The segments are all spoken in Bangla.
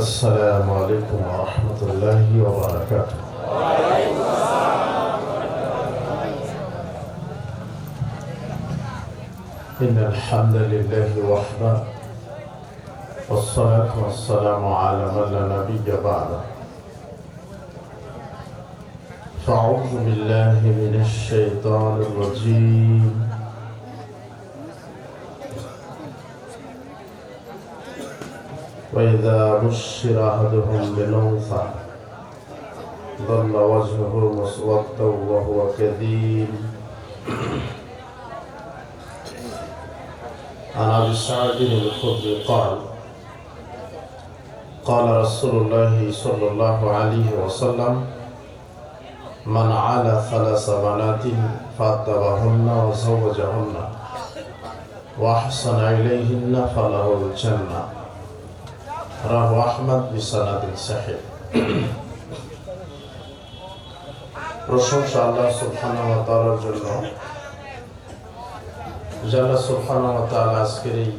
السلام عليكم ورحمة الله وبركاته. إن الحمد لله وحده والصلاة والسلام على من لا نبي بعده. فأعوذ بالله من الشيطان الرجيم. وإذا بشر أحدهم بالأنثى ظل وجهه مسودا وهو كذيب عن أبي سعد الخدري قال قال رسول الله صلى الله عليه وسلم من على ثلاث بنات فأدبهن وزوجهن وأحسن إليهن فله الجنة. রাহু আহমদ বিসানাদিন সাহেব প্রশংসা আল্লাহ সুবহানাহু জন্য ওয়া তাআলা আজকের এই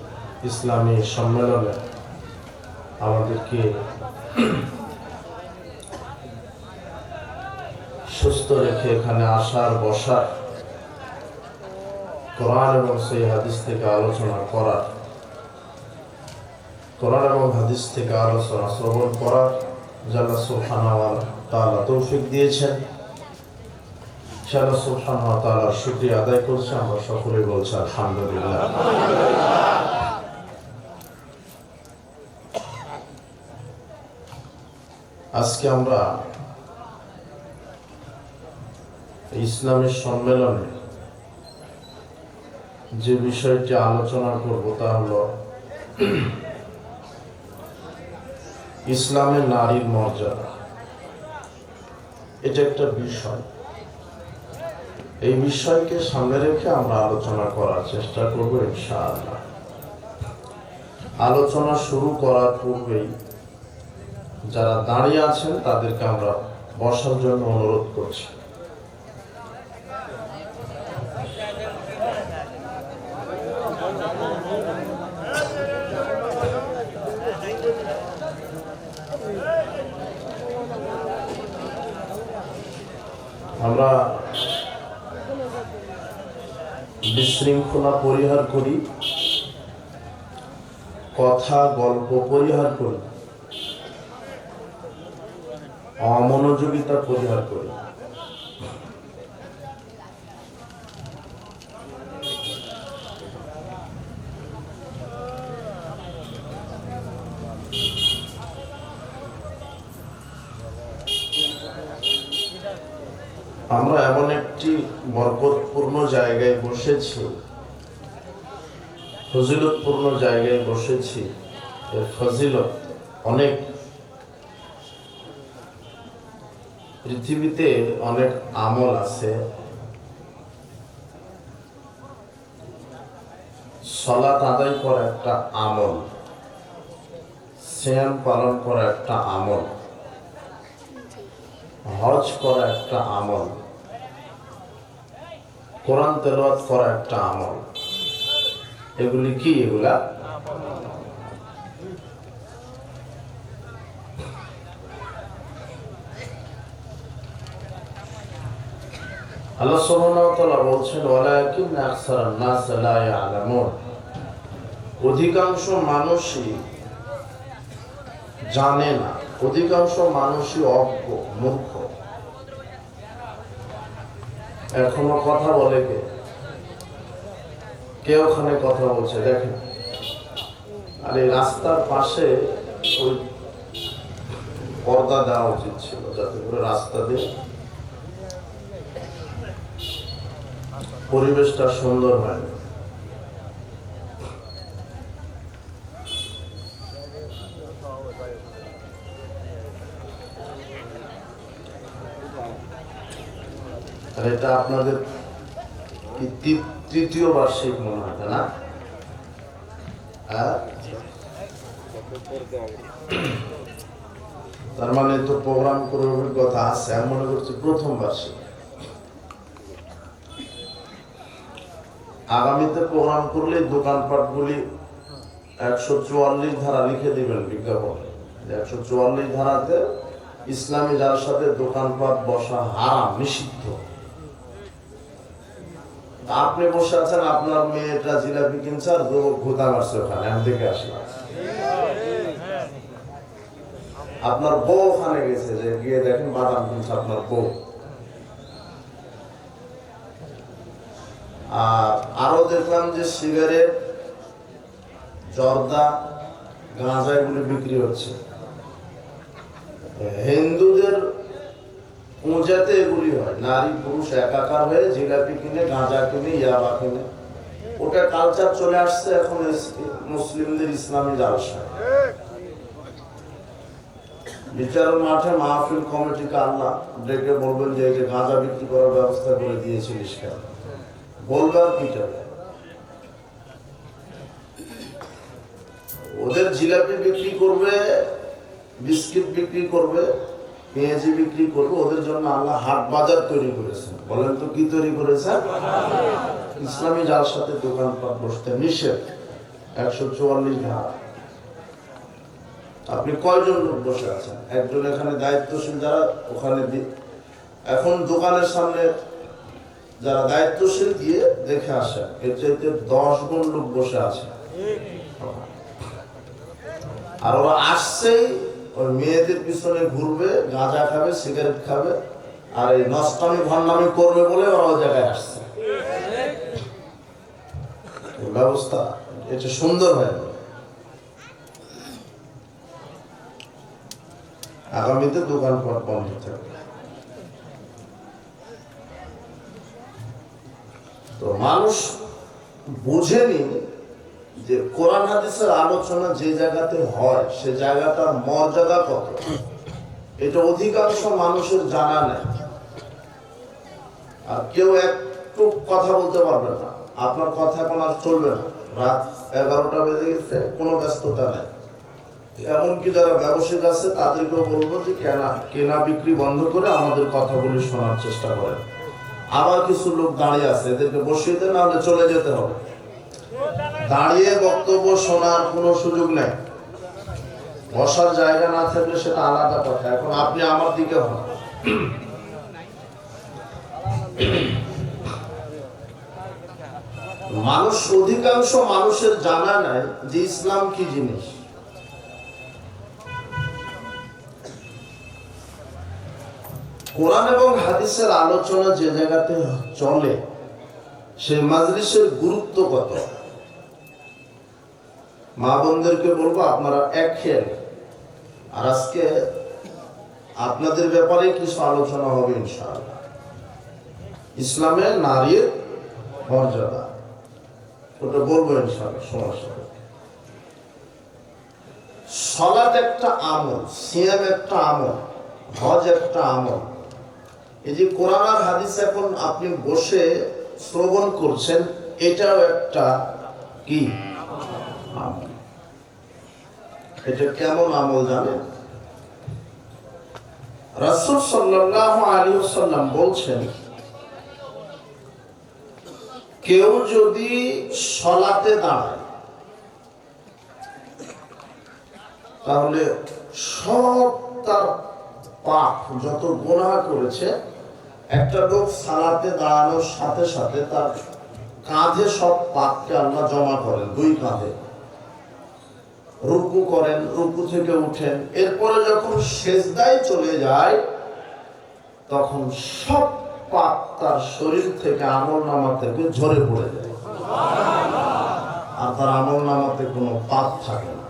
ইসলামী সম্মেলনে আমাদেরকে সুস্থ রেখে এখানে আসার, বসার, কোরআন এবং সেই হাদিস থেকে আলোচনা করার কোরআন এবং হাদিস থেকে আলোচনা শ্রবণ করার যারা সুলহানা তালা তৌফিক দিয়েছেন। তালার শুক্রিয়া আদায় করছে। আমরা সকলেই বলছি আলহামদুলিল্লাহ। আজকে আমরা ইসলামের সম্মেলনে যে বিষয়টি আলোচনা করব তা হলো ইসলামে নারীর মর্যাদা। এটা একটা বিষয়। এই বিষয়কে সামনে রেখে আমরা আলোচনা করার চেষ্টা করব আলোচনা শুরু করার পূর্বেই যারা দাঁড়িয়ে আছেন তাদেরকে আমরা বসার জন্য অনুরোধ করছি। আমরা বিশৃঙ্খলা পরিহার করি কথা গল্প পরিহার করি অমনোযোগিতা পরিহার করি। আমরা এমন একটি বরকতপূর্ণ জায়গায় বসেছি, ফজিলতপূর্ণ জায়গায় বসেছি। এর ফজিলত অনেক। পৃথিবীতে অনেক আমল আছে। সলাত আদায় করা একটা আমল। শ্যাম পালন করা একটা আমল। হজ করা একটা আমল। কোরআন তেলাওয়াত করা একটা আমল। এগুলি কি? এগুলা আল্লাহ সুবহানাহু বলছেন ওয়ালাকিন আকসারান নাস লা ইয়ালামুন। অধিকাংশ মানুষই জানে না। অধিকাংশ মানুষই অজ্ঞ, মূর্খ। এখনও কথা বলে কে? কে ওখানে কথা বলছে? দেখেন। আর এই রাস্তার পাশে ওই পর্দা দেওয়া উচিত ছিল যাতে করে রাস্তা দিয়ে পরিবেশটা সুন্দর হয়। আর এটা আপনাদের তৃতীয় বার্ষিক মনে হয় না? হ্যাঁ? তার মানে তো প্রোগ্রাম করে অভিজ্ঞতা আছে, আমি মনে করছি প্রথম বার্ষিক। আগামীতে প্রোগ্রাম করলে দোকানপাটগুলি একশো চুয়াল্লিশ ধারা লিখে দিবেন বিজ্ঞাপন। একশো চুয়াল্লিশ ধারাতে ইসলামী যার সাথে দোকানপাট বসা হারাম, নিষিদ্ধ। আপনি বসে আছেন, আপনার মেয়েটা জিলাপি কিনছে আর ঘুতা মারছে ওখানে, আমি দেখে আসলাম। আপনার বউ ওখানে গেছে, যে গিয়ে দেখেন বাদাম কিনছে আপনার বউ। আর আরও দেখলাম যে সিগারেট, জর্দা গাঁজা এগুলি বিক্রি হচ্ছে। হিন্দুদের পূজাতে এগুলি হয়। নারী, পুরুষ, একাকার হয়ে জিলাপি কিনে, গাঁজা কিনে, ইয়াবা কিনে। ওটা কালচার চলে আসছে এখন মুসলিমদের ইসলামী জালসা বিচারের মাঠে মাহফিল কমিটিকে আল্লাহ ডেকে বলবেন যে এই গাঁজা বিক্রি করার ব্যবস্থা করে দিয়েছিলিস কেন বলবে আর পিটাবে ওদের জিলাপি বিক্রি করবে, বিস্কিট বিক্রি করবে পেঁয়াজি বিক্রি করব, ওদের জন্য আল্লাহ হাট বাজার তৈরি করেছেন। বলেন তো কি তৈরি করেছেন? ইসলামী যার সাথে দোকানপাট বসতে নিষেধ, একশো চুয়াল্লিশ আপনি কয়জন লোক বসে আছেন? একজন এখানে দায়িত্বশীল যারা, ওখানে এখন দোকানের সামনে যারা দায়িত্বশীল দিয়ে দেখে আসেন, এর চাইতে দশ গুণ লোক বসে আছে। আর ওরা আসছেই ওই মেয়েদের পিছনে ঘুরবে, গাঁজা খাবে, সিগারেট খাবে, আর এই নষ্টামি ভণ্ডামি করবে বলে ওরা ওই জায়গায় আসছে। ব্যবস্থা, এটা সুন্দর হয়ে আগামীতে দোকানপাট বন্ধ থাকবে। তো মানুষ বুঝেনি যে কোরআন হাদিসের আলোচনা যে জায়গাতে হয়, সে জায়গাটার মর্যাদা কত? এটা অধিকাংশ মানুষের জানা নেই। আর কেউ একটু কথা বলতে পারবে না। আপনার কথা এখন আর চলবে না। রাত এগারোটা বেজে গেছে, কোনো ব্যস্ততা নেই। এমনকি যারা ব্যবসায়িক আছে, তাদেরকেও বলব যে কেনা কেনা বিক্রি বন্ধ করে আমাদের কথাগুলি শোনার চেষ্টা করেন। আবার কিছু লোক দাঁড়িয়ে আছে, এদেরকে বসিয়ে দেন, নাহলে চলে যেতে হবে। দাঁড়িয়ে বক্তব্য শোনার কোনো সুযোগ নেই। বসার জায়গা না থাকলে সেটা আলাদা কথা। এখন আপনি আমার দিকে হন। মানুষ অধিকাংশ মানুষের জানা নাই যে ইসলাম কি জিনিস। কোরআন এবং হাদিসের আলোচনা যে জায়গাতে চলে, সেই মাজলিসের গুরুত্ব কত? মা বোনদেরকে বলব, আপনারা এক খেয়াল। আর আজকে আপনাদের ব্যাপারে কিছু আলোচনা হবে ইনশাআল্লাহ। ইসলামে নারীর মর্যাদা, ওটা বলব ইনশাআল্লাহ সমস্যা। একটা আমল, সিয়াম একটা আমল, হজ একটা আমল। এই যে কোরআন আর হাদিস এখন আপনি বসে শ্রবণ করছেন, এটাও একটা কি আমল। এটা কেমন আমল জানেন? রাসূল ওয়াসাল্লাম বলছেন, কেউ যদি সলাতে দাঁড়ায়, তাহলে সব তার পাপ যত গোনা করেছে, একটা লোক সালাতে দাঁড়ানোর সাথে সাথে তার কাঁধে সব পাপকে আল্লাহ জমা করেন, দুই কাঁধে। রুকু করেন, রুকু থেকে উঠেন। এরপরে যখন সেজদায় চলে যায়, তখন সব পাপ তার শরীর থেকে আমল নামা থেকে ঝরে পড়ে যায়। আর তার আমল নামাতে কোনো পাপ থাকে না।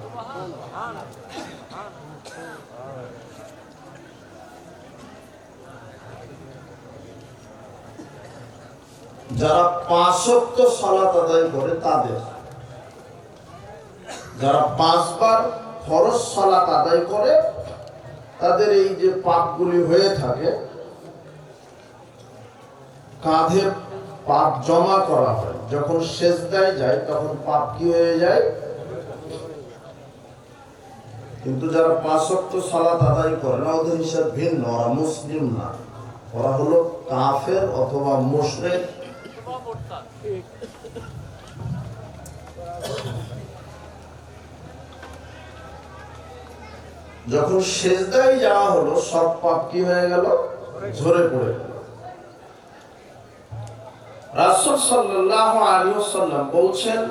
যারা পাঁচক্ত সালাত আদায় করে তাদের যারা পাঁচবার ফরজ সালাত আদায় করে, তাদের এই যে পাপগুলি হয়ে থাকে, কাঁধে পাপ জমা করা হয়। যখন সেজদায় যায়, তখন পাপ কি হয়ে যায়? কিন্তু যারা পাঁচক্ত সালাত আদায় করে না, ওদের হিসাব ভিন্ন, ওরা মুসলিম না। ওরা হলো কাফের অথবা মুশরিক। যখন সেজদায় যাওয়া হলো, সব পাপ কি হয়ে গেল? ঝরে পড়ে সাল্লাল্লাহু আলাইহি ওয়াসাল্লাম বলছেন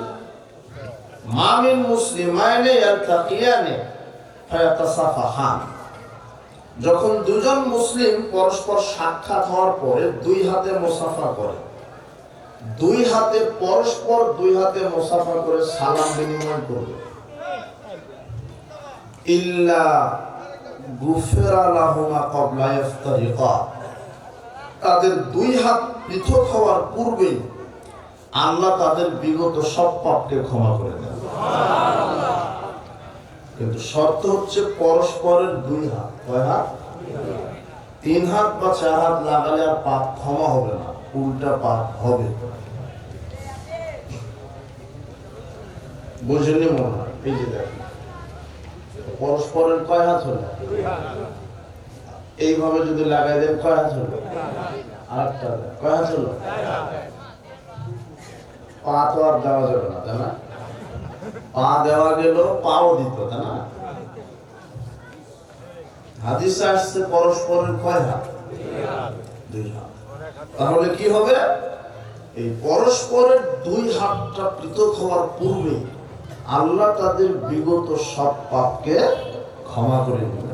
মুসলিমাইনে ইয়ালতাকিয়ানে ফায়াতাসাফাহান। যখন দুজন মুসলিম পরস্পর সাক্ষাৎ হওয়ার পরে দুই হাতে মুসাফা করে, দুই হাতে পরস্পর দুই হাতে মুসাফা করে সালাম বিনিময় করবে। তাদের দুই হাত পৃথক হওয়ার পূর্বেই আল্লাহ তাদের বিগত সব পাপকে ক্ষমা করে দেন। কিন্তু শর্ত হচ্ছে পরস্পরের দুই হাত। কয় হাত? তিন হাত বা চার হাত লাগালে আর পাপ ক্ষমা হবে না, উল্টা পাপ হবে। বুঝেননি মনে হয়? এই যে দেখেন। পরস্পরের কয় হাত হলো? এইভাবে যদি লাগাই দেন কয় হাত হলো? দেন। কয় হাত হলো? পা তো আর দেওয়া যাবে না, তাই না? পা দেওয়া গেল পাও দিত, তাই না? আসছে পরস্পরের কয় হাত? দুই হাত। তাহলে কি হবে? এই পরস্পরের দুই হাতটা পৃথক হওয়ার পূর্বে আল্লাহ তাদের বিগত সব পাপকে ক্ষমা করে দিবেন।